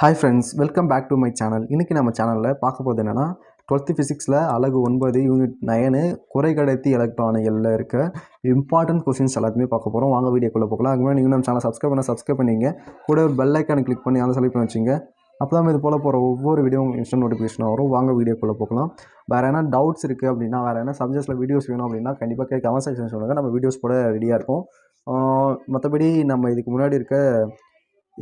Hi friends welcome back to my channel இன்றைக்கி நம்ம சேனலில் பார்க்க போகிறது என்னென்னா டுவெல்த்து ஃபிசிக்ஸில் அழகு ஒன்பது யூனிட் நயனு குறை கடத்தி எலக்ட்ரானிகளில் இருக்க இம்பார்ட்டன்ட் கொஸ்டின்ஸ் எல்லாத்தையுமே பார்க்க போகிறோம் வாங்க வீடியோக்குள்ளே போகலாம். அதுக்கு நீங்கள் நம்ம சேனல் சப்ஸ்கிரைப் பண்ண சப்ஸ்கிரைப் பண்ணிங்க. கூட ஒரு பெல் ஐக்கானை கிளிக் பண்ணி அதை செலக்ட் பண்ணி வச்சுங்க. அப்போ தான் இது போல் போகிற ஒவ்வொரு வீடியோ உங்களுக்கு இன்ஸ்டன்ட் நோட்டிஃபிகேஷன் வரும். வாங்க வீடியோக்குள்ளே போகலாம். வேறு என்ன டவுட்ஸ் இருக்குது அப்படின்னா வேறு என்ன சப்ஜெக்ட்ஸில் வீடியோஸ் வேணும் அப்படின்னா கண்டிப்பாக கமெண்ட் செக்ஷன் சொல்லுங்கள் நம்ம வீடியோஸ் கூட ரெடியாக இருக்கும் மற்றபடி நம்ம இதுக்கு முன்னாடி இருக்க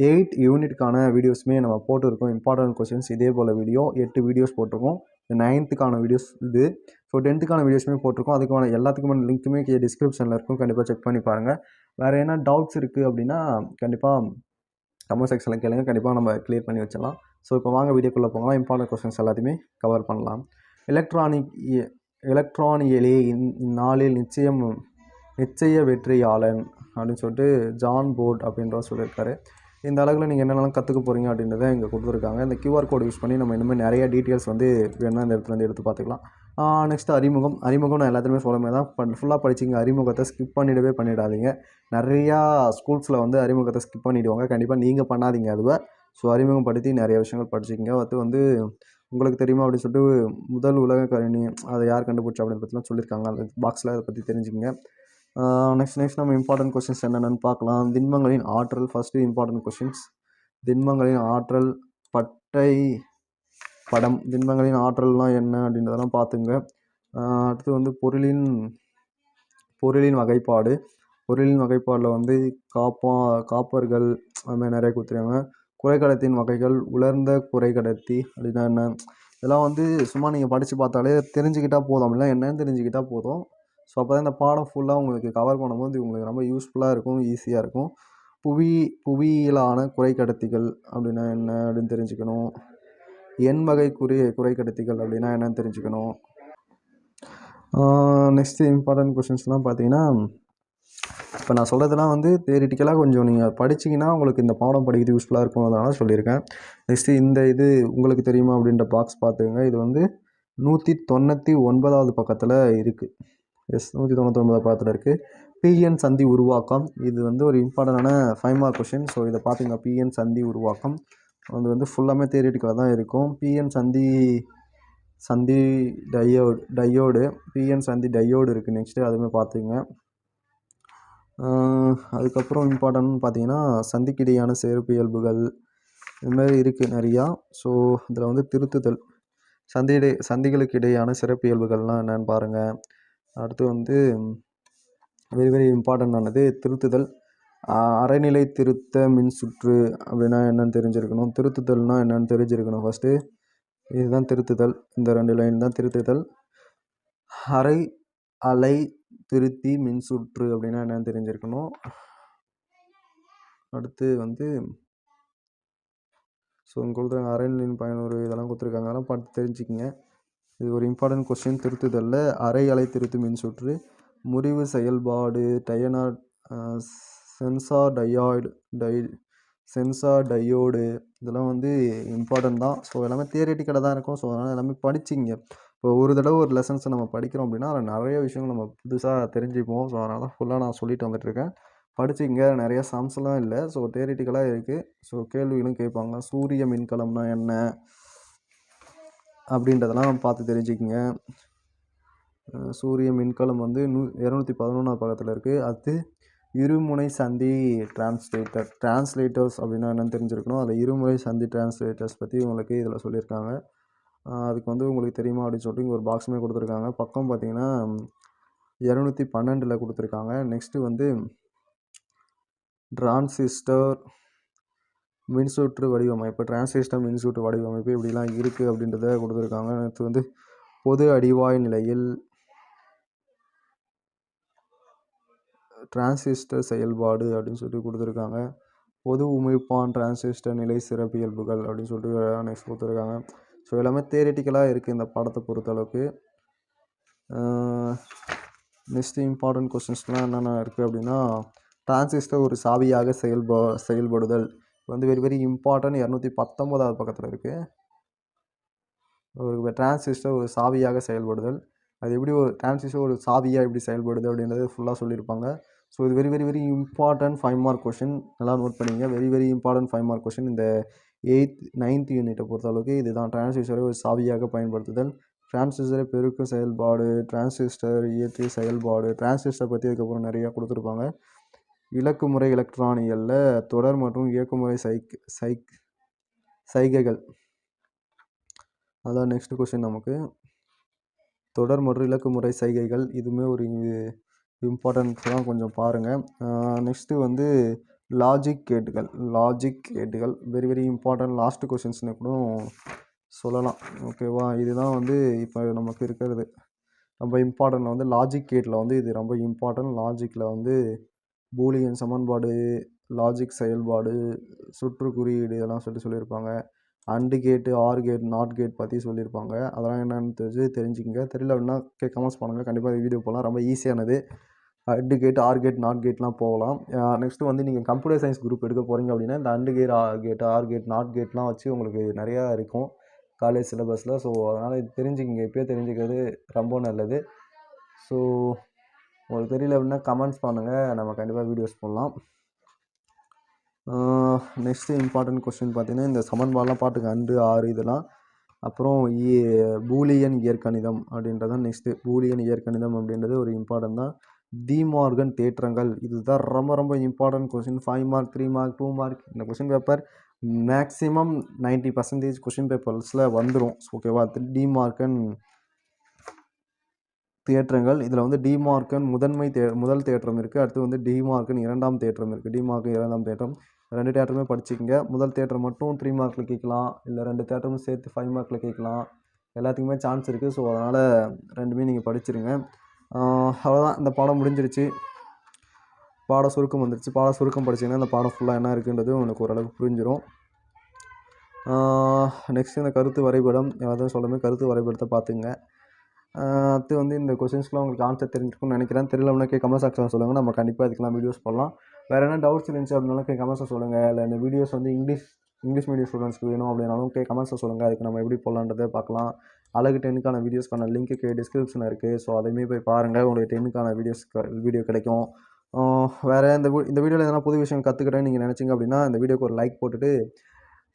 எயிட் யூனிட்கான வீடியோஸுமே நம்ம போட்டிருக்கோம். இம்பார்ட்டன்ட் கொஸ்டின்ஸ் இதே போல் வீடியோ எட்டு வீடியோஸ் போட்டிருக்கோம். நைன்த்துக்கான வீடியோஸ் இது. ஸோ டென்த்துக்கான வீடியோஸுமே போட்டிருக்கோம். அதுக்கான எல்லாத்துக்குமான லிங்க்குமே டிஸ்கிரிப்ஷனில் இருக்கும். கண்டிப்பாக செக் பண்ணி பாருங்கள் வேறு என்ன டவுட்ஸ் இருக்குது அப்படின்னா கண்டிப்பாக கமெண்ட் செக்ஷனில் கேளுங்க. கண்டிப்பாக நம்ம கிளியர் பண்ணி வச்சிடலாம். ஸோ இப்போ வாங்க வீடியோக்குள்ளே போகலாம். இம்பார்ட்டன்ட் கொஸ்டின்ஸ் எல்லாத்தையுமே கவர் பண்ணலாம். எலக்ட்ரானிக் எலக்ட்ரானியலே இந்நாளில் நிச்சயம் நிச்சய வெற்றியாளன் அப்படின்னு சொல்லிட்டு ஜான் போர்ட் அப்படின்ற சொல்லியிருக்காரு. இந்த அளவில் நீங்கள் என்னென்னலாம் கற்றுக்க போகிறீங்க அப்படின்றத இங்கே கொடுத்துருக்காங்க. இந்த கியூஆர் கோடு யூஸ் பண்ணி நம்ம இனிமேல் நிறைய டீட்டெயில்ஸ் வந்து வேணால் இந்த இடத்துல வந்து எடுத்து பார்த்துக்கலாம். நெக்ஸ்ட் அறிமுகம். அறிமுகம் நான் எல்லாத்துலேயுமே சொல்லுமே தான் பட் ஃபுல்லாக படிச்சிங்க. அறிமுகத்தை ஸ்கிப் பண்ணிடவே பண்ணிடாதீங்க. நிறையா ஸ்கூல்ஸில் வந்து அறிமுகத்தை ஸ்கிப் பண்ணிவிடுவாங்க கண்டிப்பாக நீங்கள் பண்ணாதீங்க அதுவை. ஸோ அறிமுகம் படுத்தி நிறைய விஷயங்கள் படிச்சிக்கிங்க. அது வந்து உங்களுக்கு தெரியுமா அப்படின்னு சொல்லிட்டு முதல் உலக கணினி அதை யார் கண்டுபிடிச்சா அப்படின்னு பற்றிலாம் சொல்லியிருக்காங்க. அந்த பாக்ஸில் அதை பற்றி தெரிஞ்சுக்கங்க. நெக்ஸ்ட் நெக்ஸ்ட் நம்ம இம்பார்ட்டன்ட் கொஸ்டின்ஸ் என்னென்னு பார்க்கலாம். திண்மங்களின் ஆற்றல் ஃபஸ்ட்டு இம்பார்ட்டன்ட் கொஸ்டின்ஸ் திண்மங்களின் ஆற்றல் பட்டை படம். திண்மங்களின் ஆற்றல்லாம் என்ன அப்படின்றதெல்லாம் பார்த்துங்க. அடுத்து வந்து பொருளின் பொருளின் வகைப்பாடு. பொருளின் வகைப்பாடில் வந்து காப்பா காப்பர்கள் அதுமாதிரி நிறைய கொடுத்துருக்காங்க. குறைக்கடத்தின் வகைகள் உலர்ந்த குறைக்கடத்தி அப்படின்னா என்ன? இதெல்லாம் வந்து சும்மா நீங்கள் படித்து பார்த்தாலே தெரிஞ்சுக்கிட்டால் போதும். அப்படின்னா என்னன்னு தெரிஞ்சுக்கிட்டால் போதும். அப்போ தான் இந்த பாடம் ஃபுல்லாக உங்களுக்கு கவர் பண்ணும்போது உங்களுக்கு ரொம்ப யூஸ்ஃபுல்லாக இருக்கும் ஈஸியாக இருக்கும். புவி புவியியலான குறைக்கடத்திகள் அப்படின்னா என்ன அப்படின்னு தெரிஞ்சுக்கணும். எண் வகை குறி குறைக்கடத்திகள் அப்படின்னா என்னன்னு தெரிஞ்சுக்கணும். நெக்ஸ்ட்டு இம்பார்ட்டன்ட் கொஷின்ஸ்லாம் பார்த்தீங்கன்னா இப்போ நான் சொல்கிறதுலாம் வந்து தேரிட்டிக்கலாக கொஞ்சம் நீங்கள் படிச்சிங்கன்னா உங்களுக்கு இந்த பாடம் படிக்கிறது யூஸ்ஃபுல்லாக இருக்கும் அதனால சொல்லியிருக்கேன். நெக்ஸ்ட்டு இந்த இது உங்களுக்கு தெரியுமா அப்படின்ற பாக்ஸ் பார்த்துங்க இது வந்து நூற்றி தொண்ணூற்றி ஒன்பதாவது பக்கத்தில் இருக்குது எஸ் நூற்றி தொண்ணூத்தொம்பது பக்கத்தில் இருக்குது பிஎன் சந்தி உருவாக்கம். இது வந்து ஒரு இம்பார்ட்டண்டான ஃபைவ் மார்க் கொஷின் ஸோ இதை பார்த்தீங்கன்னா பிஎன் சந்தி உருவாக்கம். அது வந்து ஃபுல்லாமே தேரிட்டிக்கலாக தான் இருக்கும். பிஎன் சந்தி சந்தி டையோடு டையோடு பிஎன் சந்தி டையோடு இருக்குது நெக்ஸ்ட்டு அதுவுமே பார்த்துங்க அதுக்கப்புறம் இம்பார்ட்டன்ட்னு பார்த்தீங்கன்னா சந்திக்கிடையான சேர்ப்பியல்புகள் இதுமாதிரி இருக்குது நிறையா. ஸோ இதில் வந்து திருத்துதல். சந்திடை சந்திகளுக்கு இடையான சிறப்பியல்புகள்லாம் என்னென்னு பாருங்கள் அடுத்து வந்து வெரி வெரி இம்பார்ட்டண்டானது திருத்துதல். அரைநிலை திருத்த மின்சுற்று அப்படின்னா என்னென்னு தெரிஞ்சிருக்கணும். திருத்துதல்னால் என்னென்னு தெரிஞ்சிருக்கணும் ஃபஸ்ட்டு இதுதான் திருத்துதல். இந்த ரெண்டு லைன் தான் திருத்துதல். அரை அலை திருத்தி மின்சுற்று அப்படின்னா என்னென்னு தெரிஞ்சிருக்கணும். அடுத்து வந்து ஸோ இங்கே கொடுத்துருக்காங்க அரைநிலையின் பயனுறு இதெல்லாம் கொடுத்துருக்காங்க. அதெல்லாம் பார்த்து தெரிஞ்சுக்கிங்க. இது ஒரு இம்பார்ட்டன்ட் கொஸ்டின் திருத்துதலில். அரை அலை திருத்து மின்சுற்று முறிவு செயல்பாடு டயனா சென்சார் டயாய்டு டை சென்சார் டையோடு. இதெல்லாம் வந்து இம்பார்ட்டன்ட் தான். ஸோ எல்லாமே தியரட்டிக்கலாக தான் இருக்கும். ஸோ அதனால் எல்லாமே படிச்சிங்க. இப்போ ஒரு தடவை ஒரு லெசன்ஸை நம்ம படிக்கிறோம் அப்படின்னா அதில் நிறைய விஷயங்கள் நம்ம புதுசாக தெரிஞ்சுப்போம். ஸோ அதனால் தான் ஃபுல்லாக நான் சொல்லிட்டு வந்துட்டுருக்கேன். படிச்சிங்க. நிறைய சம்ஸ்லாம் இல்லை. ஸோ தேரிட்டிக்கலாக இருக்குது ஸோ கேள்விகளும் கேட்பாங்க. சூரிய மின்கலம்னா என்ன? அப்படின்றதெல்லாம் பார்த்து தெரிஞ்சுக்கிங்க. சூரிய மின்கலம் வந்து நூ இரநூத்தி பதினொன்றாவது பக்கத்தில் இருக்குது அடுத்து இருமுனை சந்தி டிரான்ஸ்லேட்டர் டிரான்ஸ்லேட்டர்ஸ் அப்படின்னா என்னென்னு தெரிஞ்சிருக்கணும். அதில் இருமுனை சந்தி டிரான்ஸ்லேட்டர்ஸ் பற்றி உங்களுக்கு இதில் சொல்லியிருக்காங்க. அதுக்கு வந்து உங்களுக்கு தெரியுமா அப்படின்னு சொல்லிட்டு இங்கே ஒரு பாக்ஸுமே கொடுத்துருக்காங்க. பக்கம் பார்த்தீங்கன்னா இரநூத்தி பன்னெண்டில் கொடுத்துருக்காங்க. நெக்ஸ்ட்டு வந்து டிரான்சிஸ்டர் மின்சுற்று வடிவமைப்பு டிரான்சிஸ்டர் மின்சுற்று வடிவமைப்பு இப்படிலாம் இருக்குது அப்படின்றத கொடுத்துருக்காங்க. அடுத்து வந்து பொது அடிவாய் நிலையில் டிரான்சிஸ்டர் செயல்பாடு அப்படின்னு சொல்லிட்டு கொடுத்துருக்காங்க. பொது உமிழ்ப்பான் டிரான்சிஸ்டர் நிலை சிறப்பியல்புகள் அப்படின்னு சொல்லிட்டு நெக்ஸ்ட் கொடுத்துருக்காங்க. ஸோ எல்லாமே தேரட்டிக்கலாக இருக்குது இந்த பாடத்தை பொறுத்தளவுக்கு நெக்ஸ்ட் இம்பார்ட்டன்ட் கொஸ்டின்ஸ்லாம் என்னென்ன இருக்குது அப்படின்னா டிரான்சிஸ்டர் ஒரு சாவியாக செயல்பா செயல்படுதல். வந்து வெரி வெரி இம்பார்ட்டன்ட் இரநூத்தி பத்தொம்போதாவது பக்கத்தில் இருக்குது ஒரு டிரான்சிஸ்டர் ஒரு சாவியாக செயல்படுதல். அது எப்படி ஒரு டிரான்சிஸ்டர் ஒரு சாவியாக எப்படி செயல்படுது அப்படின்றது ஃபுல்லாக சொல்லியிருப்பாங்க. ஸோ இது very very very important five mark question நல்லா நோட் பண்ணிங்க very very important five mark question இந்த எயித் நைன்த் யூனிட்டை பொறுத்தளவுக்கு இதுதான். டிரான்சிஸ்டரை ஒரு சாவியாக பயன்படுத்துதல். டிரான்சிஸ்டரை பெருக்க செயல்பாடு டிரான்சிஸ்டர் இயற்கை செயல்பாடு டிரான்சிஸ்டர் பற்றி அதுக்கப்புறம் நிறையா கொடுத்துருப்பாங்க. இலக்குமுறை எலக்ட்ரானியலில் தொடர் மற்றும் இயக்குமுறை சைக் சைக் சைகைகள். அதான் நெக்ஸ்ட் கொஷின் நமக்கு. தொடர் மற்றும் இலக்குமுறை சைகைகள் இதுவுமே ஒரு இம்பார்ட்டன்ஸ் தான் கொஞ்சம் பாருங்கள் நெக்ஸ்ட்டு வந்து லாஜிக் கேட்டுகள் லாஜிக் கேட்டுகள். வெரி வெரி இம்பார்ட்டன்ட் லாஸ்ட் கொஷின்ஸ்னு கூட சொல்லலாம். ஓகேவா இதுதான் வந்து இப்போ நமக்கு இருக்கிறது. ரொம்ப இம்பார்ட்டன்ட் வந்து லாஜிக் கேட்டில் வந்து இது ரொம்ப இம்பார்ட்டன்ட் லாஜிக்கில் வந்து பூலியன் சமன்பாடு லாஜிக் செயல்பாடு சுற்று குறியீடு இதெல்லாம் சொல்லிட்டு சொல்லியிருப்பாங்க. அண்டு கேட்டு ஆர் கேட் நாட் கேட் பற்றி சொல்லியிருப்பாங்க. அதெல்லாம் என்னென்னு தெரிஞ்சு தெரிஞ்சுக்கங்க. தெரியல அப்படின்னா கே கமெண்ட்ஸ் பண்ணுங்கள் கண்டிப்பாக வீடியோ போகலாம் ரொம்ப ஈஸியானது and gate or gate not கேட்லாம் போகலாம். நெக்ஸ்ட்டு வந்து நீங்கள் கம்ப்யூட்டர் சயின்ஸ் குரூப் எடுக்க போகிறீங்க அப்படின்னா இந்த and gate or gate or gate not கேட்லாம் வச்சு உங்களுக்கு நிறையா இருக்கும். காலேஜ் சிலபஸில் ஸோ அதனால் தெரிஞ்சுக்கிங்க. இப்போயே தெரிஞ்சுக்கிறது ரொம்ப நல்லது. ஸோ உங்களுக்கு தெரியல அப்படின்னா கமெண்ட்ஸ் பண்ணுங்கள் நம்ம கண்டிப்பாக வீடியோஸ் போடலாம். நெக்ஸ்ட்டு இம்பார்ட்டன்ட் கொஸ்டின் பார்த்தீங்கன்னா இந்த சமன்பாடெலாம் பாட்டுக்கு அண்டு ஆறு இதெல்லாம். அப்புறம் இ பூலியன் இயற்கணிதம் அப்படின்றதான் நெக்ஸ்ட்டு பூலியன் இயற்கணிதம் அப்படின்றது ஒரு இம்பார்ட்டன்ட் தான். டிமார்கன் தேற்றங்கள். இதுதான் ரொம்ப ரொம்ப important question five mark three mark two mark இந்த question paper maximum ninety percentage question பேப்பர்ஸில் வந்துடும் ஓகேவா டிமார்க்கன் தேற்றங்கள். இதில் வந்து டிமார்க்கன் முதன்மை தே முதல் தேற்றம் இருக்குது அடுத்து வந்து டிமார்க்கன் இரண்டாம் தேற்றம் இருக்குது டிமார்க்கன் இரண்டாம் தேற்றம். ரெண்டு தேட்டருமே படிச்சுக்கங்க. முதல் தேட்டர் மட்டும் த்ரீ மார்க்கில் கேட்கலாம். இல்லை ரெண்டு தேட்டரும் சேர்த்து ஃபைவ் மார்க்கில் கேட்கலாம். எல்லாத்துக்குமே சான்ஸ் இருக்குது ஸோ அதனால் ரெண்டுமே நீங்கள் படிச்சிருங்க. அவ்வளோதான் இந்த பாடம் முடிஞ்சிருச்சு. பாட சுருக்கம் வந்துருச்சு. பாட சுருக்கம் படிச்சிங்கன்னா இந்த பாடம் ஃபுல்லாக என்ன இருக்குன்றது உங்களுக்கு ஓரளவுக்கு புரிஞ்சிடும் நெக்ஸ்ட் இந்த கருத்து வரைபடம். எதாவது சொல்லுமே கருத்து வரைபடத்தை பார்த்துங்க அடுத்து வந்து இந்த கொஷின்ஸ்லாம் உங்களுக்கு ஆன்சர் தெரிஞ்சிருக்கும்னு நினைக்கிறேன். தெரியலன்னா கே கமெண்ட் செக்ஷன் சொல்லுங்கள் நம்ம கண்டிப்பாக இதுக்கெலாம் வீடியோஸ் போடலாம். வேறு என்ன டவுட்ஸ் இருந்துச்சு அப்படின்னாலும் கே கமெண்ட்ஸை சொல்லுங்கள் இல்லை இந்த வீடியோஸ் வந்து இங்கிலீஷ் இங்கிலீஷ் மீடியம் ஸ்டூடெண்ட்ஸ்க்கு வேணும் அப்படின்னாலும் கே கமெண்ட்ஸை சொல்லுங்கள் அதுக்கு நம்ம எப்படி போடலான்றதை பார்க்கலாம். அழகு டென்னுக்கான வீடியோஸ்க்கான லிங்க்கு டிஸ்கிரிப்ஷன் இருக்குது ஸோ அதையுமே போய் பாருங்கள் உங்களுக்கு டென்னுக்கான வீடியோஸ் வீடியோ கிடைக்கும். வேறு இந்த இந்த வீடியோவில் எதனா புது விஷயம் கற்றுக்கிட்டேன்னு நீங்கள் நினச்சிங்க அப்படின்னா இந்த வீடியோக்கு ஒரு லைக் போட்டுட்டு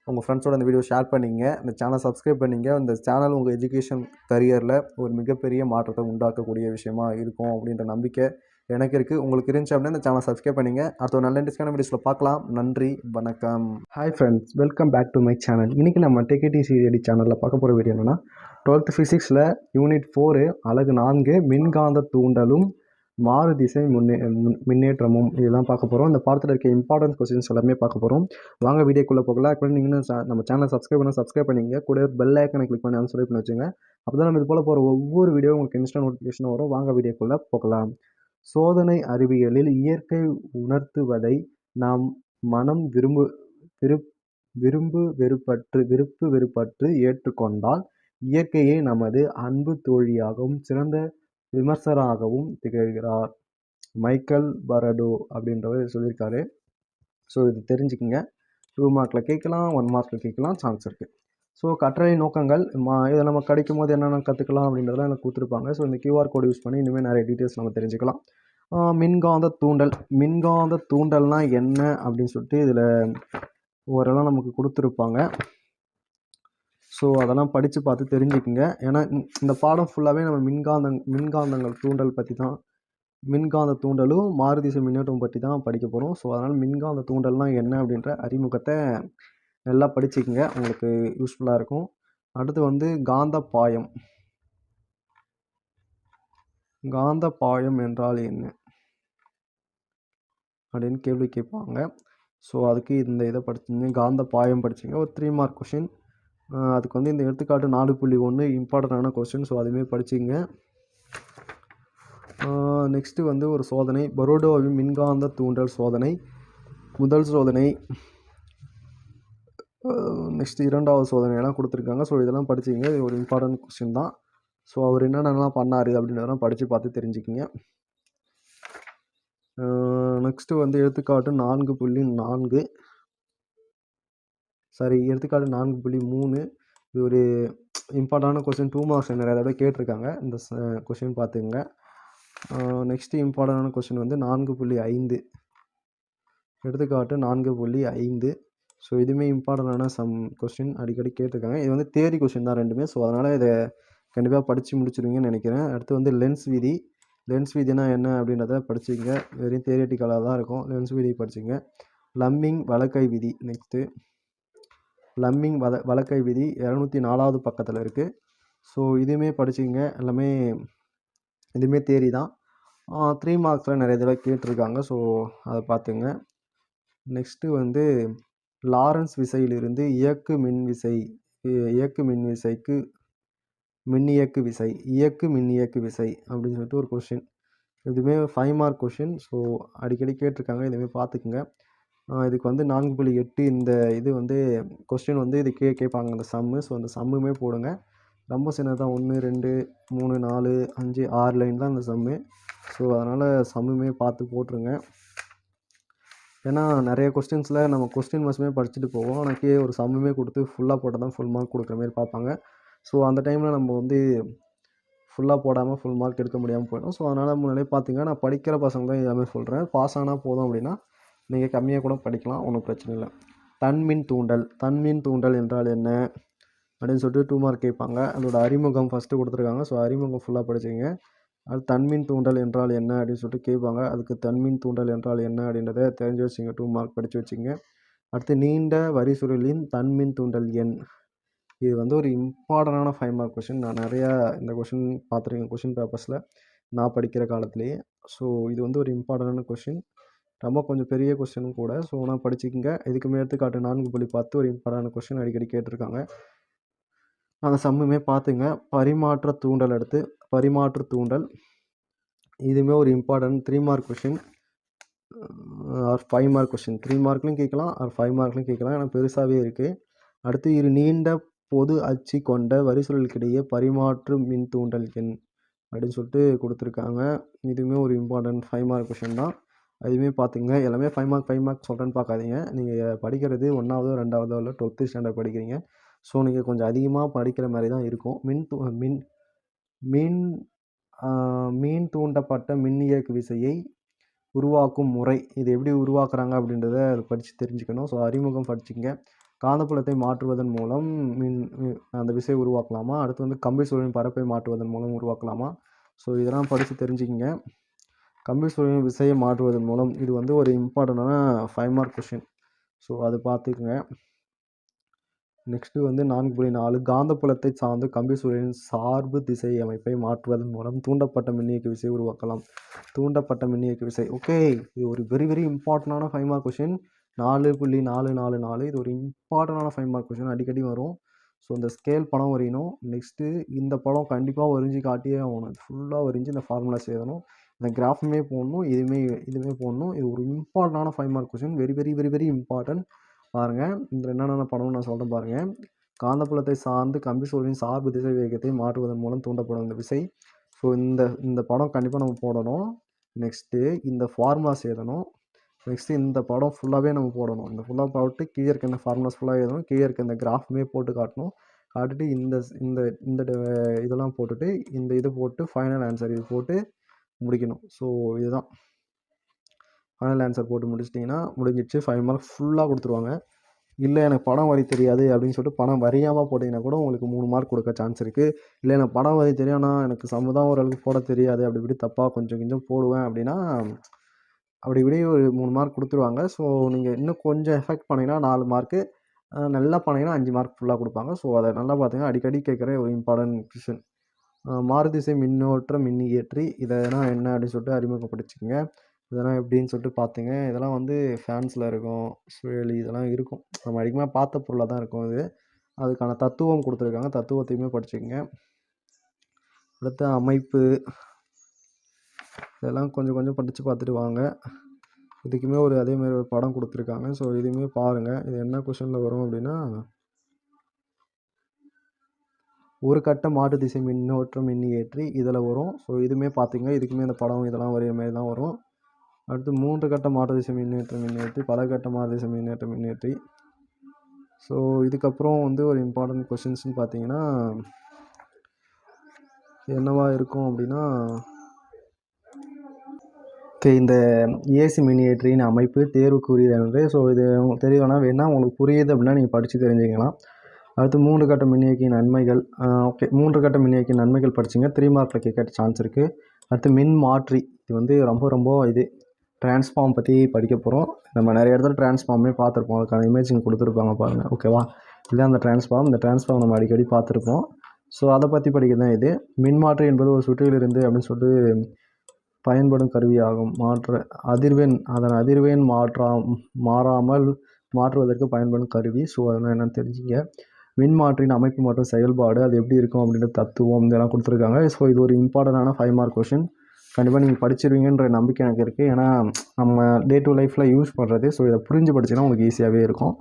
உங்கள் ஃப்ரெண்ட்ஸோட இந்த வீடியோ ஷேர் பண்ணிங்க. இந்த சேனல் சப்ஸ்கிரைப் பண்ணிங்க. இந்த சேனல் உங்கள் எஜுகேஷன் கரியரில் ஒரு மிகப்பெரிய மாற்றத்தை உண்டாக்கக்கூடிய விஷயமா இருக்கும் அப்படின்ற நம்பிக்கை எனக்கு இருக்குது உங்களுக்கு இருந்துச்சு அப்படின்னா இந்த சேனல் சப்ஸ்கிரைப் பண்ணிங்க. அடுத்த ஒரு நல்ல இன்ட்ரெஸ்டான வீடியோஸில் பார்க்கலாம். நன்றி வணக்கம். Hi friends welcome back to my channel இன்றைக்கி நம்ம டெக்கேடி சிஐடி சேனலில் பார்க்க போகிற வீடியோ என்னென்னா டுவெல்த் ஃபிசிக்ஸில் யூனிட் ஃபோரு அழகு நான்கு மின்காந்த தூண்டலும் மாறு திசை முன்னே முன்னேற்றமும் இதெல்லாம் பார்க்க போகிறோம் அந்த பாடத்தில் இருக்க இம்பார்ட்டன்ஸ் கொஸ்டின்ஸ் எல்லாமே பார்க்க போகிறோம் வாங்க வீடியோக்குள்ளே போகலாம். அப்புறம் நீங்கள் நம்ம சேனல் சப்ஸ்கிரைப் பண்ண சப்ஸ்கிரைப் பண்ணிங்க கூட பெல் ஐக்கனை கிளிக் பண்ணி சொல்லி பண்ணி வச்சுங்க அப்போ தான் நம்ம இது போல் போகிற ஒவ்வொரு வீடியோ உங்களுக்கு இன்ஸ்டா நோட்டிஃபிகேஷன் வரும். வாங்க வீடியோக்குள்ளே போகலாம். சோதனை அறிவியலில் இயற்கை உணர்த்துவதை நாம் மனம் விரும்பு விருப் விரும்பு வெறுப்பற்று விருப்பு வெறுப்பற்று ஏற்றுக்கொண்டால் இயற்கையை நமது அன்பு தோழியாகவும் சிறந்த விமர்சகராகவும் திகழ்கிறார். மைக்கேல் பரடோ அப்படின்றவர் சொல்லியிருக்காரு. ஸோ இது தெரிஞ்சுக்கிங்க. டூ மார்க்கில் கேட்கலாம் ஒன் மார்க்கில் கேட்கலாம் சான்ஸ் இருக்குது ஸோ கற்றலை நோக்கங்கள் மா இதை நம்ம கிடைக்கும் போது என்னென்ன கற்றுக்கலாம் அப்படின்றதெல்லாம் எனக்கு கொடுத்துருப்பாங்க. ஸோ இந்த கியூஆர் கோடு யூஸ் பண்ணி இனிமேல் நிறைய டீட்டெயில்ஸ் நம்ம தெரிஞ்சுக்கலாம். மின்காந்த தூண்டல். மின்காந்த தூண்டல்னால் என்ன அப்படின்னு சொல்லிட்டு இதில் ஓரெல்லாம் நமக்கு கொடுத்துருப்பாங்க. ஸோ அதெல்லாம் படித்து பார்த்து தெரிஞ்சுக்குங்க. ஏன்னா இந்த பாடம் ஃபுல்லாகவே நம்ம மின்காந்தங் மின்காந்தங்கள் தூண்டல் பற்றி தான் மின்காந்த தூண்டலும் மாறுதிசை மின்னோட்டம் பற்றி தான் படிக்க போகிறோம் ஸோ அதனால் மின்காந்த தூண்டல்னால் என்ன அப்படின்ற அறிமுகத்தை நல்லா படிச்சுக்கோங்க. உங்களுக்கு யூஸ்ஃபுல்லாக இருக்கும். அடுத்து வந்து காந்த பாயம் காந்த பாயம் என்றால் என்ன? அப்படின்னு கேள்வி கேட்பாங்க. ஸோ அதுக்கு இந்த இதை படிச்சிங்க. காந்த பாயம் படிச்சிங்க. ஒரு த்ரீ மார்க் கொஷின் அதுக்கு வந்து இந்த எடுத்துக்காட்டு நாலு புள்ளி ஒன்று இம்பார்ட்டண்டான கொஸ்டின் ஸோ அதுவுமே படிச்சிங்க. நெக்ஸ்ட்டு வந்து ஒரு சோதனை. பரோடோவின் மின்காந்த தூண்டல் சோதனை. முதல் சோதனை. நெக்ஸ்ட்டு இரண்டாவது சோதனையெல்லாம் கொடுத்துருக்காங்க. ஸோ இதெல்லாம் படிச்சிங்க. இது ஒரு இம்பார்ட்டன்ட் கொஸ்டின் தான். ஸோ அவர் என்னென்னலாம் பண்ணார் அப்படின்றதெல்லாம் படித்து பார்த்து தெரிஞ்சுக்கிங்க. நெக்ஸ்ட்டு வந்து எடுத்துக்காட்டு நான்கு புள்ளி நான்கு. சாரி எடுத்துக்காட்டு நான்கு புள்ளி மூணு. இது ஒரு இம்பார்ட்டான கொஸ்டின் டூ மார்க்ஸ் நிறைய தடவை கேட்டிருக்காங்க. இந்த கொஷின் பார்த்துங்க நெக்ஸ்ட்டு இம்பார்ட்டண்டான கொஸ்டின் வந்து நான்கு புள்ளி ஐந்து. எடுத்துக்காட்டு நான்கு புள்ளி ஐந்து. ஸோ இதுவுமே இம்பார்ட்டண்டான சம் கொஸ்டின் அடிக்கடி கேட்டிருக்காங்க. இது வந்து தேரி கொஸ்டின் தான் ரெண்டுமே. ஸோ அதனால் இதை கண்டிப்பாக படித்து முடிச்சிருவீங்கன்னு நினைக்கிறேன். அடுத்து வந்து லென்ஸ் விதி. லென்ஸ் விதினா என்ன அப்படின்றத படிச்சுங்க வெறும் தேரிட்டிக்கலாக தான் இருக்கும். லென்ஸ் விதி படிச்சுங்க லம்மிங் வழக்கை விதி. நெக்ஸ்ட்டு லம்மிங் வத வழக்கை விதி இரநூத்தி நாலாவது பக்கத்தில் இருக்குது ஸோ இதுவுமே படிச்சுங்க எல்லாமே இதுவுமே தேரி தான் த்ரீ மார்க்ஸில் நிறைய தடவை கேட்டிருக்காங்க. ஸோ அதை பார்த்துங்க. நெக்ஸ்ட்டு வந்து லாரன்ஸ் விசையிலிருந்து இயக்கு மின் விசை இயக்கு மின் விசைக்கு மின்னியக்கு விசை இயக்கு மின்னியக்கு விசை அப்படின்னு சொல்லிட்டு ஒரு கொஷின் இதுவுமே ஃபைவ் மார்க் கொஷின் ஸோ அடிக்கடி கேட்டிருக்காங்க. இதுவுமே பார்த்துக்குங்க. இதுக்கு வந்து நான்கு புள்ளி எட்டு இந்த இது வந்து கொஸ்டின் வந்து இது கே கேட்பாங்க. அந்த சம்மு ஸோ அந்த சம்முமே போடுங்க. ரொம்ப சின்னதாக ஒன்று ரெண்டு மூணு நாலு அஞ்சு ஆறு லைன் தான் அந்த சம்மு ஸோ அதனால் சம்முமே பார்த்து போட்டுருங்க. ஏன்னா நிறைய கொஸ்டின்ஸில் நம்ம கொஸ்டின் மஸ்மே படிச்சுட்டு போவோம். ஆனால் கீழே ஒரு சம்முமே கொடுத்து ஃபுல்லாக போட்டால் தான் ஃபுல் மார்க் கொடுக்குற மாதிரி பார்ப்பாங்க. ஸோ அந்த டைமில் நம்ம வந்து ஃபுல்லாக போடாமல் ஃபுல் மார்க் எடுக்க முடியாமல் போயிடும். ஸோ அதனால் முன்னாடியே பார்த்திங்கன்னா நான் படிக்கிற பசங்க தான் எல்லாமே சொல்கிறேன் பாஸ் ஆனால் போதும் அப்படின்னா நீங்கள் கம்மியாக கூட படிக்கலாம் ஒன்றும் பிரச்சனை இல்லை. தன்மின் தூண்டல். தன்மின் தூண்டல் என்றால் என்ன? அப்படின்னு சொல்லிட்டு டூ மார்க் கேட்பாங்க. அதோட அறிமுகம் ஃபஸ்ட்டு கொடுத்துருக்காங்க. ஸோ அறிமுகம் ஃபுல்லாக படிச்சிங்க அது தன்மின் தூண்டல் என்றால் என்ன அப்படின்னு சொல்லிட்டு கேட்பாங்க. அதுக்கு தன்மின் தூண்டல் என்றால் என்ன அப்படின்றத தெரிஞ்சு வச்சுங்க டூ மார்க் படித்து வச்சுங்க. அடுத்து நீண்ட வரி சுருளின் தன்மின் தூண்டல் எண். இது வந்து ஒரு இம்பார்ட்டண்டான ஃபைவ் மார்க் கொஷின் நான் நிறையா இந்த கொஷின் பார்த்துருக்கேன் கொஷின் பேப்பர்ஸில் நான் படிக்கிற காலத்துலேயே. ஸோ இது வந்து ஒரு இம்பார்ட்டண்டான கொஷின் ரொம்ப கொஞ்சம் பெரிய கொஸ்டினும் கூட. ஸோ நான் படிச்சுக்கங்க. இதுக்குமே எடுத்துக்காட்டு நான்கு புள்ளி பத்து ஒரு இம்பார்ட்டான கொஷின் அடிக்கடி கேட்டிருக்காங்க. அந்த சம்முமே பார்த்துங்க பரிமாற்ற தூண்டல் எடுத்து பரிமாற்று தூண்டல். இதுவுமே ஒரு important three mark question or five mark question three மார்க்லையும் கேட்கலாம் ஆர் ஃபைவ் மார்க்லையும் கேட்கலாம். ஏன்னா பெருசாகவே இருக்குது அடுத்து இரு நீண்ட பொது அச்சு கொண்ட வரிசூழலுக்கிடையே பரிமாற்று மின் தூண்டல் எண் அப்படின்னு சொல்லிட்டு கொடுத்துருக்காங்க. இதுவுமே ஒரு இம்பார்ட்டன்ட் ஃபைவ் மார்க் கொஷின் தான். அதுவுமே பார்த்துங்க எல்லாமே ஃபைவ் மார்க் ஃபைவ் மார்க் சொல்கிறேன்னு பார்க்காதீங்க. நீங்கள் படிக்கிறது ஒன்றாவதோ ரெண்டாவதோ இல்லை டுவெல்த்து ஸ்டாண்டர்ட் படிக்கிறீங்க. ஸோ நீங்கள் கொஞ்சம் அதிகமாக படிக்கிற மாதிரி தான் இருக்கும். மின் தூ மின் மின் மீன் தூண்டப்பட்ட மின்னியக்கு விசையை உருவாக்கும் முறை. இது எப்படி உருவாக்குறாங்க அப்படின்றத படித்து தெரிஞ்சுக்கணும். ஸோ அறிமுகம் படிச்சுங்க காந்தப்புலத்தை மாற்றுவதன் மூலம் மின் அந்த விசையை உருவாக்கலாமா? அடுத்து வந்து கம்பி சூழலின் பரப்பை மாற்றுவதன் மூலம் உருவாக்கலாமா? ஸோ இதெல்லாம் படித்து தெரிஞ்சுக்கிங்க. கம்பி சுழலின் விசையை மாற்றுவதன் மூலம் இது வந்து ஒரு இம்பார்ட்டண்டான ஃபைவ் மார்க் கொஷின் ஸோ அது பார்த்துக்குங்க. நெக்ஸ்ட்டு வந்து நான்கு புள்ளி நாலு. காந்தப்புலத்தை சார்ந்து கம்பி சூழலின் சார்பு திசை அமைப்பை மாற்றுவதன் மூலம் தூண்டப்பட்ட மின்னியக்கு விசை உருவாக்கலாம். தூண்டப்பட்ட மின்னியக்கு விசை. ஓகே இது ஒரு வெரி வெரி இம்பார்ட்டண்டான ஃபைவ் மார்க் கொஷின் நாலு புள்ளி நாலு நாலு நாலு. இது ஒரு இம்பார்ட்டண்டான ஃபைவ் மார்க் கொஷின் அடிக்கடி வரும். ஸோ இந்த ஸ்கேல் படம் வரையணும். நெக்ஸ்ட்டு இந்த படம் கண்டிப்பாக வரைஞ்சி காட்டியே ஆகணும். ஃபுல்லாக வரைஞ்சி இந்த ஃபார்முலாஸ் எழுதணும் இந்த கிராஃபுமே போடணும் இதுவுமே இதுவுமே போடணும். இது ஒரு இம்பார்ட்டண்டான five mark question very very very very important பாருங்கள் இந்த என்னென்ன படம்னு நான் சொல்கிறேன் பாருங்கள் காந்தப்புலத்தை சார்ந்து கம்பி சூழலின் சார்பு திசை வேகத்தை மாற்றுவதன் மூலம் தூண்டப்படும் இந்த விசை. ஸோ இந்த இந்த படம் கண்டிப்பாக நம்ம போடணும். நெக்ஸ்ட்டு இந்த ஃபார்முலாஸ் எழுதணும் நெக்ஸ்ட்டு இந்த படம் ஃபுல்லாகவே நம்ம போடணும். இந்த ஃபுல்லாக போட்டு கீழே இருக்க இந்த ஃபார்முலாஸ் ஃபுல்லாக எழுதணும். கீழே இருக்க இந்த கிராஃப்மே போட்டு காட்டணும். காட்டிட்டு இந்த இந்த இந்த ட- இதெல்லாம் போட்டுட்டு இந்த இது போட்டு ஃபைனல் ஆன்சர் இது போட்டு முடிக்கணும். ஸோ இதுதான். ஃபைனல் ஆன்சர் போட்டு முடிச்சிட்டிங்கன்னா முடிஞ்சிடுச்சு. ஃபைவ் மார்க் ஃபுல்லாக கொடுத்துருவாங்க. இல்லை எனக்கு படம் வரி தெரியாது அப்படின்னு சொல்லிட்டு படம் வரியாமல் போட்டிங்கன்னா கூட உங்களுக்கு மூணு மார்க் கொடுக்க சான்ஸ் இருக்குது இல்லை எனக்கு படம் வரி தெரியும்னா எனக்கு சமுதாயம் ஓரளவுக்கு போட தெரியாது. அப்படி இப்படி தப்பாக கொஞ்சம் கொஞ்சம் போடுவேன் அப்படின்னா அப்படி இப்படி ஒரு மூணு மார்க் கொடுத்துருவாங்க. ஸோ நீங்கள் இன்னும் கொஞ்சம் எஃபெக்ட் பண்ணிங்கன்னா நாலு மார்க்கு நல்லா பண்ணிங்கன்னா அஞ்சு மார்க் ஃபுல்லாக கொடுப்பாங்க. ஸோ அதை நல்லா பார்த்தீங்கன்னா அடிக்கடி கேட்குற ஒரு இம்பார்ட்டன்ட் கொஷின் மாறுதிசை மின்னோட்ட மின்னியற்றி இதெல்லாம் என்ன அப்படின்னு சொல்லிட்டு அறிமுகப்படுத்திக்கங்க. இதெல்லாம் எப்படின்னு சொல்லிட்டு பார்த்துங்க இதெல்லாம் வந்து ஃபேன்ஸில் இருக்கும் சுழலி இதெல்லாம் இருக்கும். நம்ம அதிகமாக பார்த்த பொருளாக தான் இருக்கும் இது. அதுக்கான தத்துவம் கொடுத்துருக்காங்க. தத்துவத்தையுமே படிச்சுக்கங்க. அடுத்த அமைப்பு. இதெல்லாம் கொஞ்சம் கொஞ்சம் படித்து பார்த்துட்டு வாங்க. இதுக்குமே ஒரு அதே மாதிரி ஒரு படம் கொடுத்துருக்காங்க. ஸோ இதுவுமே பாருங்கள் இது என்ன கொஷனில் வரும் அப்படின்னா ஒரு கட்ட மாற்று திசை மின்னோட்டம் மின்னியேற்றி இதில் வரும். ஸோ இதுவுமே பார்த்திங்கன்னா இதுக்குமே இந்த படம் இதெல்லாம் வரைய மாதிரி தான் வரும். அடுத்து மூன்று கட்ட மாற்று திசை மின்னேற்ற மின்னேற்றி பல கட்ட மாற்று திசை மின்னேற்ற மின்னேற்றி ஸோ இதுக்கப்புறம் வந்து ஒரு இம்பார்ட்டண்ட் கொஷின்ஸ்னு பார்த்தீங்கன்னா என்னவா இருக்கும் அப்படின்னா ஓகே இந்த ஏசி மின்னியேற்றியின் அமைப்பு தேர்வுக்குரியது ஸோ இது உங்களுக்கு வேணால் உங்களுக்கு புரியுது அப்படின்னா நீங்கள் படித்து தெரிஞ்சுக்கலாம். அடுத்து மூன்று கட்ட மின்னியக்கியின் நன்மைகள் ஓகே மூன்று கட்ட மின்னியக்கியின் நன்மைகள் படிச்சிங்க. த்ரீ மார்க்கில் கேட்க சான்ஸ் இருக்குது அடுத்து மின் மாற்றி இது வந்து ரொம்ப ரொம்ப இது டிரான்ஸ்ஃபார்ம் பற்றி படிக்க போகிறோம் நம்ம நிறைய இடத்துல டிரான்ஸ்ஃபார்மே பார்த்துருப்போம். அதுக்கான இமேஜிங் கொடுத்துருப்பாங்க பாருங்கள் ஓகேவா இதுதான் அந்த டிரான்ஸ்ஃபார்ம் இந்த டிரான்ஸ்ஃபார்ம் நம்ம அடிக்கடி பார்த்துருப்போம். ஸோ அதை பற்றி படிக்க தான் இது. மின்மாற்றி என்பது ஒரு சுற்றிலிருந்து அப்படின்னு சொல்லிட்டு பயன்படும் கருவியாகும். மாற்ற அதிர்வெண் அதன் அதிர்வெண் மாற்றா மாறாமல் மாற்றுவதற்கு பயன்படும் கருவி. ஸோ அதெல்லாம் என்னென்னு தெரிஞ்சுங்க. மின்மாற்றின் அமைப்பு மற்றும் செயல்பாடு அது எப்படி இருக்கும் அப்படின்ற தத்துவம் இதெல்லாம் கொடுத்துருக்காங்க. ஸோ இது ஒரு இம்பார்ட்டண்டான ஃபைவ் மார்க் கொஷின் கண்டிப்பாக நீங்கள் படிச்சிருவீங்கன்ற நம்பிக்கை எனக்கு இருக்குது ஏன்னா நம்ம டே டு லைஃப்பில் யூஸ் பண்ணுறது ஸோ இதை புரிஞ்சு படிச்சுன்னா உங்களுக்கு ஈஸியாகவே இருக்கும்.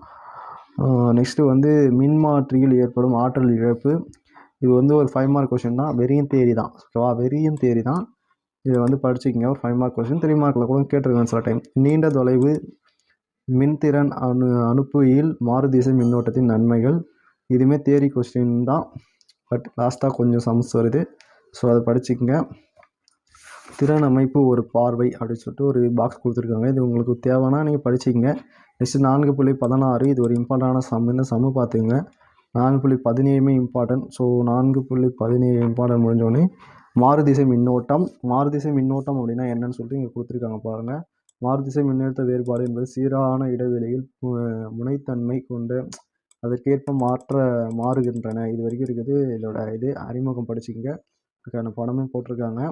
நெக்ஸ்ட்டு வந்து மின்மாற்றியில் ஏற்படும் ஆற்றல் இழப்பு. இது வந்து ஒரு ஃபைவ் மார்க் கொஷின் தான். வெறியும் தேரி தான். ஓகேவா வெறியும் தேரி தான். இதை வந்து படிச்சுக்கிங்க. ஒரு ஃபைவ் மார்க் கொஷின் த்ரீ மார்க்கில் கூட கேட்டிருக்கேன் சில டைம் நீண்ட தொலைவு மின்திறன் அனு அனுப்புயில் மாறுதிசை மின்னோட்டத்தின் நன்மைகள். இதுவுமே தேரி கொஸ்டின் தான். பட் லாஸ்ட்டாக கொஞ்சம் சம்ஸ் வருது. ஸோ அதை படிச்சுக்கங்க. திறன் அமைப்பு ஒரு பார்வை அப்படின்னு சொல்லிட்டு ஒரு பாக்ஸ் கொடுத்துருக்காங்க. இது உங்களுக்கு தேவைன்னா நீங்கள் படிச்சிக்கங்க. நெக்ஸ்ட்டு நான்கு புள்ளி பதினாறு இது ஒரு இம்பார்ட்டண்டான சம் இந்த சம்மு பார்த்துங்க நான்கு புள்ளி பதினேழுமே இம்பார்ட்டன்ட் ஸோ நான்கு புள்ளி பதினேழு இம்பார்ட்டன்ட் முடிஞ்சோடனே மாறுதிசை மின்னோட்டம். மாறுதிசை மின்னோட்டம் அப்படின்னா என்னன்னு சொல்லிட்டு இங்கே கொடுத்துருக்காங்க பாருங்கள் மாறுதிசை மின்னழுத்த வேறுபாடு என்பது சீரான இடைவெளியில் முனைத்தன்மை கொண்ட அதற்கேற்ப மாற்ற மாறுகின்றன. இது வரைக்கும் இருக்குது. இதோட இது அறிமுகம் படிச்சுக்கங்க. அதுக்கான படமும் போட்டிருக்காங்க.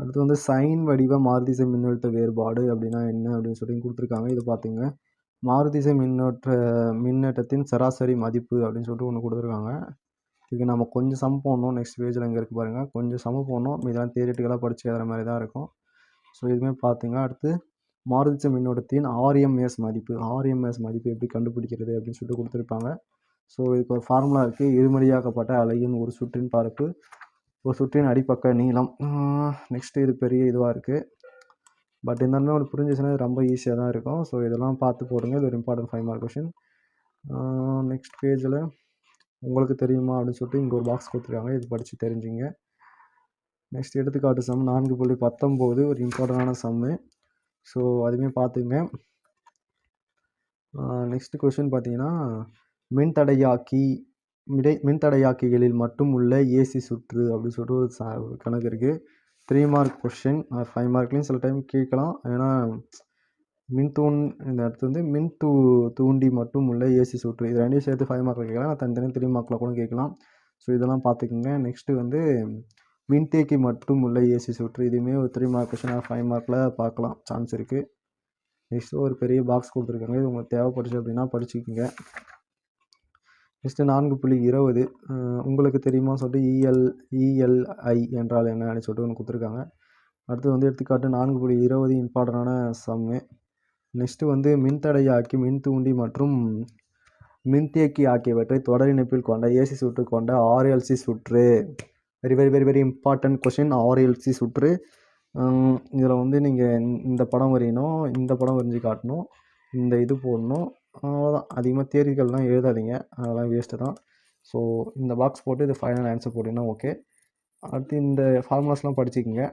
அடுத்து வந்து சைன் வடிவ மாறுதிசை மின்னழுத்த வேறுபாடு அப்படின்னா என்ன அப்படின்னு சொல்லி கொடுத்துருக்காங்க. இது பார்த்துங்க. மாறுதிசை மின்னோட்ட மின்னோட்டத்தின் சராசரி மதிப்பு அப்படின்னு சொல்லிட்டு ஒன்று கொடுத்துருக்காங்க. இதுக்கு நம்ம கொஞ்சம் சம் போடணும். நெக்ஸ்ட் பேஜில் இங்கே இருக்குது பாருங்கள் கொஞ்சம் சம போடணும். இதெல்லாம் தியரிட்டிக்கலாக படித்து எழுதுற மாதிரி தான் இருக்கும். ஸோ இதுவுமே பார்த்துங்க. அடுத்து மாறுதிசை மின்னோட்டத்தின் ஆர்எம்எஸ் மதிப்பு ஆர்எம்எஸ் மதிப்பு எப்படி கண்டுபிடிக்கிறது அப்படின்னு சொல்லிட்டு கொடுத்துருப்பாங்க. ஸோ இதுக்கு ஒரு ஃபார்முலா இருக்குது இருமடியாக்கப்பட்ட அலையின் ஒரு சுற்றின் பரப்பு ஒரு சுற்றின் அடிப்பக்க நீளம். நெக்ஸ்ட்டு இது பெரிய இதுவாக இருக்குது பட் இருந்தாலுமே ஒரு புரிஞ்சிச்சுன்னா இது ரொம்ப ஈஸியாக தான் இருக்கும். ஸோ இதெல்லாம் பார்த்து போடுங்க. இது ஒரு important five mark question next பேஜில் உங்களுக்கு தெரியுமா அப்படின்னு சொல்லிட்டு இங்கே ஒரு பாக்ஸ் கொடுத்துருக்காங்க. இது படித்து தெரிஞ்சுங்க. நெக்ஸ்ட் எடுத்துக்காட்டு சம் நான்கு புள்ளி பத்தொம்போது ஒரு இம்பார்ட்டண்டான சம்மு ஸோ அதுவுமே பார்த்துங்க நெக்ஸ்ட் கொஷின் பார்த்தீங்கன்னா மின்தடையாக்கி மிடை மின்தடையாக்கிகளில் மட்டும் உள்ள ஏசி சுற்று அப்படின்னு சொல்லிட்டு ஒரு சா கணக்கு இருக்குது த்ரீ மார்க் கொஷின் ஃபைவ் மார்க்லேயும் சில டைம் கேட்கலாம். ஏன்னா மின் தூண் இந்த இடத்து வந்து மின் தூ தூண்டி மட்டும் உள்ள ஏசி சுற்று. இது ரெண்டையும் சேர்த்து ஃபைவ் மார்க்கில் கேட்கலாம். தனித்தனி த்ரீ மார்க்கில் கூட கேட்கலாம். ஸோ இதெல்லாம் பார்த்துக்குங்க நெக்ஸ்ட்டு வந்து மின்தேக்கி மட்டும் உள்ள ஏசி சுற்று. இதுவுமே ஒரு த்ரீ மார்க் கொஷின் ஃபைவ் மார்க்கில் பார்க்கலாம். சான்ஸ் இருக்குது நெக்ஸ்ட்டு ஒரு பெரிய பாக்ஸ் கொடுத்துருக்காங்க. இது உங்களுக்கு தேவைப்படுச்சு அப்படின்னா படிச்சுக்கோங்க. நெக்ஸ்ட்டு நான்கு புள்ளி இருபது. உங்களுக்கு தெரியுமா சொல்லிட்டு இஎல் இஎல்ஐ என்றால் என்ன அப்படின்னு சொல்லிட்டு ஒன்று கொடுத்துருக்காங்க. அடுத்து வந்து எடுத்துக்காட்டு நான்கு புள்ளி இருபது இம்பார்ட்டண்டான சம்மு நெக்ஸ்ட்டு வந்து மின்தடையாக்கி மின் தூண்டி மற்றும் மின்தேக்கி ஆகியவற்றை தொடர் இணைப்பில் கொண்ட ஏசி சுற்று கொண்ட ஆர்எல்சி சுற்று. Very very very very important question RLC சுற்று. இதில் வந்து நீங்கள் இந்த படம் வரையணும் இந்த படம் வரைஞ்சி காட்டணும் இந்த இது போடணும். அவ்வளோதான் அதிகமாக தேர்வுகள்லாம் எழுதாதீங்க. அதெல்லாம் வேஸ்ட்டு தான். ஸோ இந்த பாக்ஸ் போட்டு இது ஃபைனல் ஆன்சர் போட்டிங்கன்னா ஓகே அடுத்து இந்த ஃபார்முலாஸ்லாம் படிச்சுக்கோங்க.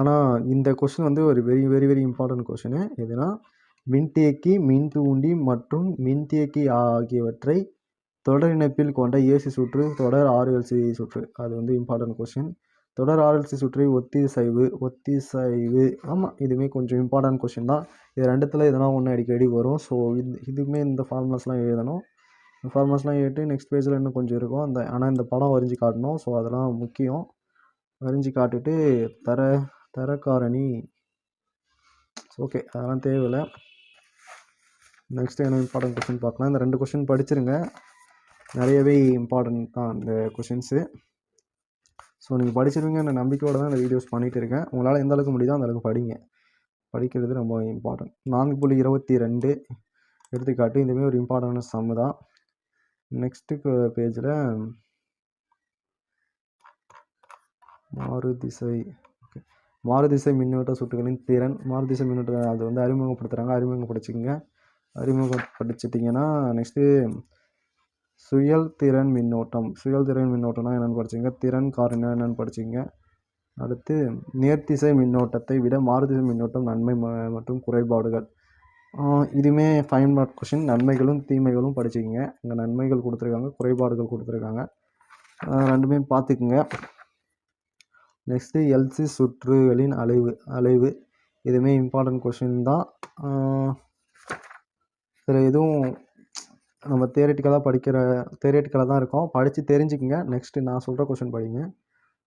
ஆனால் இந்த கொஷின் வந்து ஒரு very very very important question எதுனா மின்தேக்கி மின் தூண்டி மற்றும் மின்தேக்கி ஆகியவற்றை தொடர் இணைப்பில் கொண்ட ஏசி சுற்று தொடர் ஆர்எல்சி சுற்று. அது வந்து இம்பார்ட்டன்ட் கொஷின் தொடர் ஆர்எல்சி சுற்றி ஒத்திசைவு ஒத்திசைவு. ஆமாம் இதுவுமே கொஞ்சம் இம்பார்ட்டன்ட் கொஷின் தான். இது ரெண்டுத்தில் எதனா ஒன்று அடிக்கடி வரும். ஸோ இது இதுவுமே இந்த ஃபார்முலாஸ்லாம் எழுதணும். இந்த ஃபார்முலாஸ்லாம் எழுதி நெக்ஸ்ட் பேஜில் இன்னும் கொஞ்சம் இருக்கும். அந்த ஆனால் இந்த படம் வரைஞ்சி காட்டணும். ஸோ அதெல்லாம் முக்கியம். வரைஞ்சி காட்டிட்டு தர தரக்காரணி. ஓகே அதெல்லாம் தேவையில்லை. நெக்ஸ்ட் என்ன இம்பார்ட்டன்ட் கொஷின் பார்க்கலாம். இந்த ரெண்டு கொஷின் படிச்சிருங்க. நிறையவே இம்பார்ட்டன்ட் தான் இந்த கொஷின்ஸு ஸோ நீங்கள் படிச்சிருவீங்கன்ற நம்பிக்கையோடு தான் இந்த வீடியோஸ் பண்ணிகிட்டு இருக்கேன். உங்களால் எந்த அளவுக்கு முடியுதோ அந்த அளவுக்கு படிங்க. படிக்கிறது ரொம்ப இம்பார்ட்டன்ட் நான்கு புள்ளி இருபத்தி ரெண்டு எடுத்துக்காட்டு இதுவுமே ஒரு இம்பார்ட்டண்டான சம்மு தான். நெக்ஸ்ட்டு பேஜில் மாறுதிசை. ஓகே மாறுதிசை மின்னோட்ட சுட்டுகளின் திறன். மாறுதிசை மின்னோட்ட அது வந்து அறிமுகப்படுத்துகிறாங்க அறிமுகப்படுத்திக்கங்க. அறிமுகப்படுத்திட்டிங்கன்னா நெக்ஸ்ட்டு சுயல் திறன் மின்னோட்டம். சுயல் திறன் மின்னோட்டம்னா என்னென்னு படிச்சிங்க. திறன் காரணம் என்னென்னு படிச்சிங்க. அடுத்து நேர்த்திசை மின்னோட்டத்தை விட மாறுதிசை மின்னோட்டம் நன்மை மற்றும் குறைபாடுகள். இதுவுமே ஃபைன் மார்க் கொஷின் நன்மைகளும் தீமைகளும் படிச்சிக்கிங்க. இங்கே நன்மைகள் கொடுத்துருக்காங்க குறைபாடுகள் கொடுத்துருக்காங்க. ரெண்டுமே பார்த்துக்குங்க. நெக்ஸ்ட்டு எல்சி சுற்றுகளின் அலைவு அலைவு. இதுவுமே இம்பார்ட்டன்ட் கொஷின் தான். இதில் எதுவும் நம்ம தேரட்டிக்கலாக படிக்கிற தேரட்டிக்கலாக தான் இருக்கும். படித்து தெரிஞ்சுக்குங்க. நெக்ஸ்ட்டு நான் சொல்கிற கொஷின் படிங்க.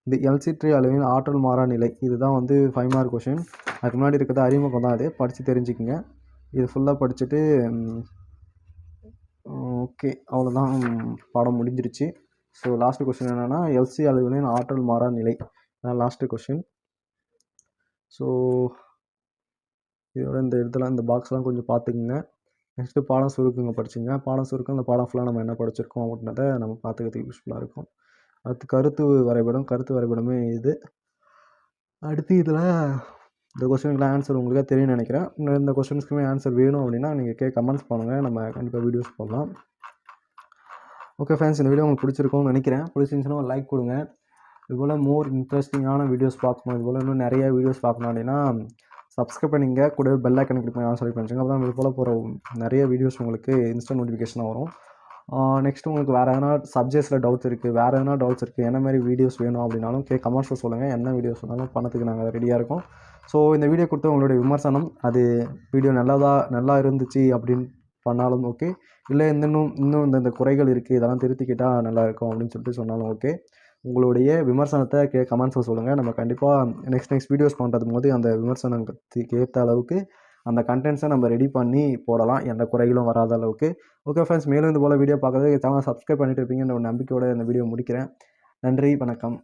இந்த எல்சிட்ரி அளவின் ஆற்றல் மாறா நிலை இதுதான் வந்து ஃபைவ் மார்க் கொஷின் அதுக்கு முன்னாடி இருக்கிறது அறிமுகம் தான் அது. படித்து தெரிஞ்சுக்கங்க. இது ஃபுல்லாக படிச்சுட்டு ஓகே அவ்வளோதான் பாடம் முடிஞ்சிருச்சு. ஸோ லாஸ்ட் கொஷின் என்னென்னா எல்சி அளவின் ஆற்றல் மாறா நிலை. அதான் லாஸ்ட்டு கொஷின் ஸோ இதோட இந்த இடத்துல இந்த பாக்ஸ்லாம் கொஞ்சம் பார்த்துக்குங்க. நெக்ஸ்ட்டு பாடம் சுருக்குங்க படிச்சிங்க பாடம் சுருக்கம் அந்த பாடம் ஃபுல்லாக நம்ம என்ன படிச்சிருக்கோம் அப்படின்றத நம்ம பார்த்துக்கிறதுக்கு யூஸ்ஃபுல்லாக இருக்கும். அடுத்து கருத்து வரைபடம் கருத்து வரைபடமே இது. அடுத்து இதில் இந்த கொஸ்டினுக்குலாம் ஆன்சர் உங்களுக்கே தெரியும்னு நினைக்கிறேன். இந்த கொஸ்டின்ஸ்க்குமே ஆன்சர் வேணும் அப்படின்னா நீங்கள் கே கமெண்ட்ஸ் பண்ணுங்கள் நம்ம கண்டிப்பாக வீடியோஸ் போடலாம். ஓகே ஃப்ரெண்ட்ஸ் இந்த வீடியோ உங்களுக்கு பிடிச்சிருக்கும்னு நினைக்கிறேன். பிடிச்சிருந்துச்சுன்னா ஒரு லைக் கொடுங்க. இதுபோல் மோர் இன்ட்ரெஸ்டிங்கான வீடியோஸ் பார்க்கணும். இதுபோல் இன்னும் நிறைய வீடியோஸ் பார்க்கணும் அப்படின்னா சப்ஸ்கிரைப் பண்ணிங்க. கூட பெல் ஐக்கன் கிளிக் பண்ணி ஆன்சர் பண்ணிச்சுங்க அப்போ தான் இது போல் போகிற நிறைய வீடியோஸ் உங்களுக்கு இன்ஸ்டன்ட் நோட்டிஃபிகேஷனாக வரும். நெக்ஸ்ட் உங்களுக்கு வேறு எதனா சப்ஜெக்ட்ஸில் டவுட்ஸ் இருக்குது வேறு எதனா டவுட்ஸ் இருக்குது என்ன மாதிரி வீடியோஸ் வேணும் அப்படின்னாலும் கே கமெண்ட்ஸில் சொல்லுங்கள் என்ன வீடியோஸ் வேணாலும் பண்ணதுக்கு நாங்கள் ரெடியாக இருக்கோம். ஸோ இந்த வீடியோ கொடுத்த உங்களுடைய விமர்சனம் அது வீடியோ நல்லதாக நல்லா இருந்துச்சு அப்படின்னு பண்ணாலும் ஓகே இல்லை இன்னும் இன்னும் இந்த குறைகள் இருக்குது இதெல்லாம் திருத்திக்கிட்டால் நல்லாயிருக்கும் அப்படின்னு சொல்லிட்டு சொன்னாலும் ஓகே உங்களுடைய விமர்சனத்தை கே கமெண்ட்ஸில் சொல்லுங்கள் நம்ம கண்டிப்பாக நெக்ஸ்ட் நெக்ஸ்ட் வீடியோஸ் பண்ணுறது போது அந்த விமர்சனத்துக்கு ஏற்ற அளவுக்கு அந்த கண்டென்ட்ஸை நம்ம ரெடி பண்ணி போடலாம். எந்த குறைகளும் வராத அளவுக்கு. ஓகே ஃப்ரெண்ட்ஸ் மேலும் இது போல் வீடியோ பார்க்குறதுக்கு சேனல் சப்ஸ்கிரைப் பண்ணிட்டு இருப்பீங்கன்ற ஒரு நம்பிக்கையோட இந்த வீடியோ முடிக்கிறேன். நன்றி வணக்கம்.